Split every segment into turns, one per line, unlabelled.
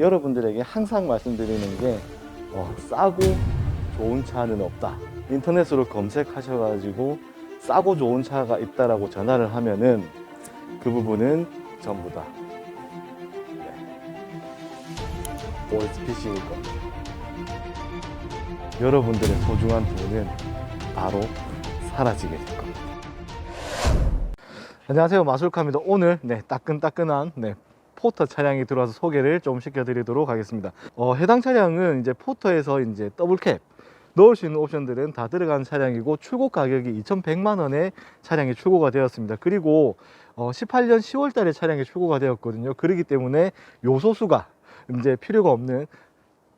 여러분들에게 항상 말씀드리는 게 어, 싸고 좋은 차는 없다. 인터넷으로 검색하셔가지고 싸고 좋은 차가 있다라고 전화를 하면은 그 부분은 전부 다 네. OSPC일 겁니다. 여러분들의 소중한 돈은 바로 사라지게 될 겁니다. 안녕하세요 마술카입니다. 오늘 네 따끈따끈한 네 포터 차량이 들어와서 소개를 좀 시켜드리도록 하겠습니다. 어, 해당 차량은 이제 포터에서 이제 더블캡 넣을 수 있는 옵션들은 다 들어간 차량이고 출고 가격이 2,100만 원에 차량이 출고가 되었습니다. 그리고 어, 18년 10월 달에 차량이 출고가 되었거든요. 그렇기 때문에 요소수가 이제 필요가 없는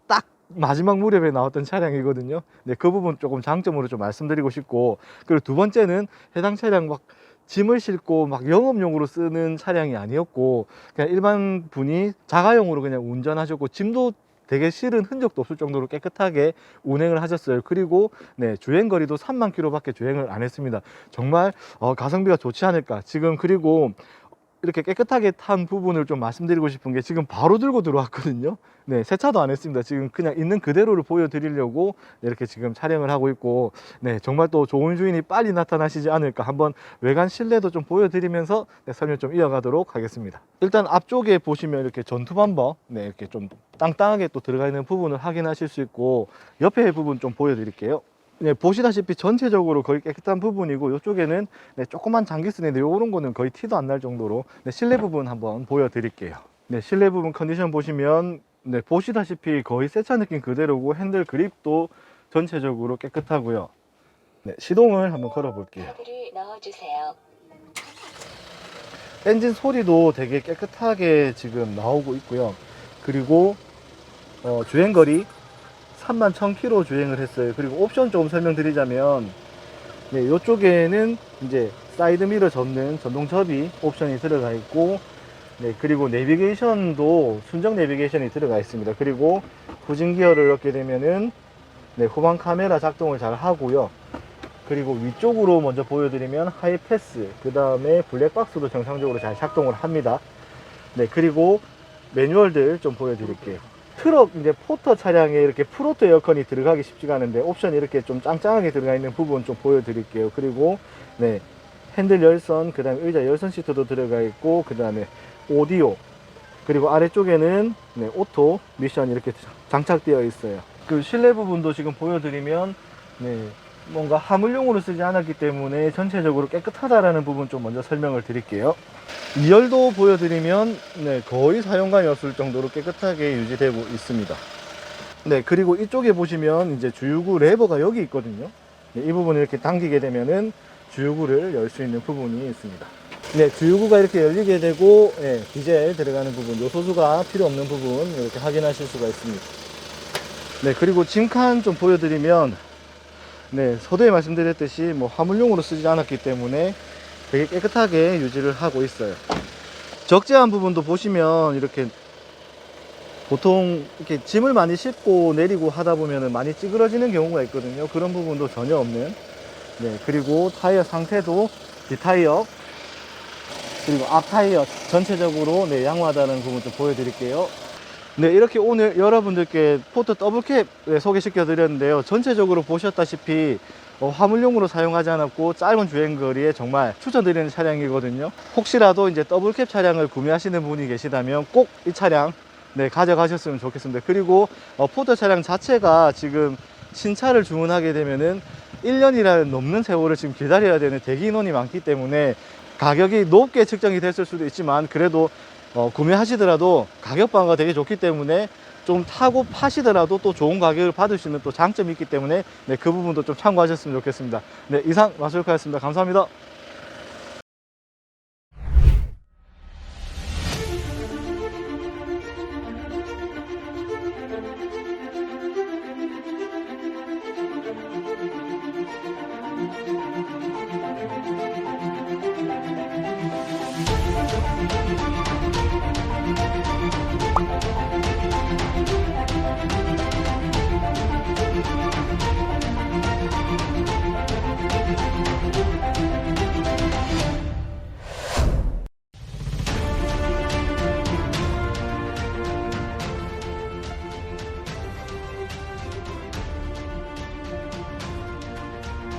딱 마지막 무렵에 나왔던 차량이거든요. 네, 그 부분 조금 장점으로 좀 말씀드리고 싶고 그리고 두 번째는 해당 차량 막 짐을 싣고 막 영업용으로 쓰는 차량이 아니었고 그냥 일반 분이 자가용으로 그냥 운전하셨고 짐도 되게 실은 흔적도 없을 정도로 깨끗하게 운행을 하셨어요. 그리고 네, 주행 거리도 3만 킬로밖에 주행을 안 했습니다. 정말 어, 가성비가 좋지 않을까. 지금 그리고 이렇게 깨끗하게 탄 부분을 좀 말씀드리고 싶은 게 지금 바로 들고 들어왔거든요. 네, 세차도 안 했습니다. 지금 그냥 있는 그대로를 보여드리려고 이렇게 지금 촬영을 하고 있고, 네, 정말 또 좋은 주인이 빨리 나타나시지 않을까 한번 외관 실내도 좀 보여드리면서 네, 설명 좀 이어가도록 하겠습니다. 일단 앞쪽에 보시면 이렇게 전투 범버, 네, 이렇게 좀 땅땅하게 또 들어가 있는 부분을 확인하실 수 있고, 옆에 부분 좀 보여드릴게요. 네, 보시다시피 전체적으로 거의 깨끗한 부분이고 이쪽에는 네, 조그만 장기스인데 이런 거는 거의 티도 안 날 정도로 네, 실내 부분 한번 보여드릴게요. 네, 실내 부분 컨디션 보시면 네, 보시다시피 거의 새 차 느낌 그대로고 핸들 그립도 전체적으로 깨끗하고요. 네, 시동을 한번 걸어 볼게요.
카드를 넣어주세요.
엔진 소리도 되게 깨끗하게 지금 나오고 있고요. 그리고 어, 주행거리 3만 1000km 주행을 했어요. 그리고 옵션 조금 설명드리자면 네, 이쪽에는 이제 사이드 미러 접는 전동 접이 옵션이 들어가 있고 네, 그리고 내비게이션도 순정 내비게이션이 들어가 있습니다. 그리고 후진 기어를 넣게 되면은 네, 후방 카메라 작동을 잘 하고요. 그리고 위쪽으로 먼저 보여드리면 하이패스, 그 다음에 블랙박스도 정상적으로 잘 작동을 합니다. 네, 그리고 매뉴얼들 좀 보여드릴게요. 트럭 이제 포터 차량에 이렇게 프로토 에어컨이 들어가기 쉽지가 않은데 옵션이 이렇게 좀 짱짱하게 들어가 있는 부분 좀 보여드릴게요. 그리고 네 핸들 열선, 그 다음에 의자 열선 시트도 들어가 있고 그 다음에 오디오 그리고 아래쪽에는 네, 오토 미션 이렇게 장착되어 있어요. 그 실내 부분도 지금 보여드리면 네, 뭔가 화물용으로 쓰지 않았기 때문에 전체적으로 깨끗하다라는 부분 좀 먼저 설명을 드릴게요. 2열도 보여드리면 네, 거의 사용감이 없을 정도로 깨끗하게 유지되고 있습니다. 네, 그리고 이쪽에 보시면 이제 주유구 레버가 여기 있거든요. 네, 이 부분 이렇게 당기게 되면은 주유구를 열 수 있는 부분이 있습니다. 네, 주유구가 이렇게 열리게 되고 네, 디젤 들어가는 부분, 요소수가 필요 없는 부분 이렇게 확인하실 수가 있습니다. 네, 그리고 짐칸 좀 보여드리면 네, 서두에 말씀드렸듯이 뭐 화물용으로 쓰지 않았기 때문에 되게 깨끗하게 유지를 하고 있어요. 적재한 부분도 보시면 이렇게 보통 이렇게 짐을 많이 싣고 내리고 하다 보면 많이 찌그러지는 경우가 있거든요. 그런 부분도 전혀 없는. 네, 그리고 타이어 상태도 뒷타이어 그리고 앞 타이어 전체적으로 네, 양호하다는 부분 좀 보여드릴게요. 네, 이렇게 오늘 여러분들께 포트 더블캡 네, 소개시켜 드렸는데요. 전체적으로 보셨다시피 어, 화물용으로 사용하지 않았고 짧은 주행거리에 정말 추천드리는 차량이거든요. 혹시라도 이제 더블캡 차량을 구매하시는 분이 계시다면 꼭 이 차량 네, 가져가셨으면 좋겠습니다. 그리고 어, 포터 차량 자체가 지금 신차를 주문하게 되면은 1년이라는 넘는 세월을 지금 기다려야 되는 대기 인원이 많기 때문에 가격이 높게 측정이 됐을 수도 있지만 그래도 어, 구매하시더라도 가격 방어가 되게 좋기 때문에 좀 타고 파시더라도 또 좋은 가격을 받을 수 있는 또 장점이 있기 때문에 네, 그 부분도 좀 참고하셨으면 좋겠습니다. 네, 이상 마술카였습니다. 감사합니다.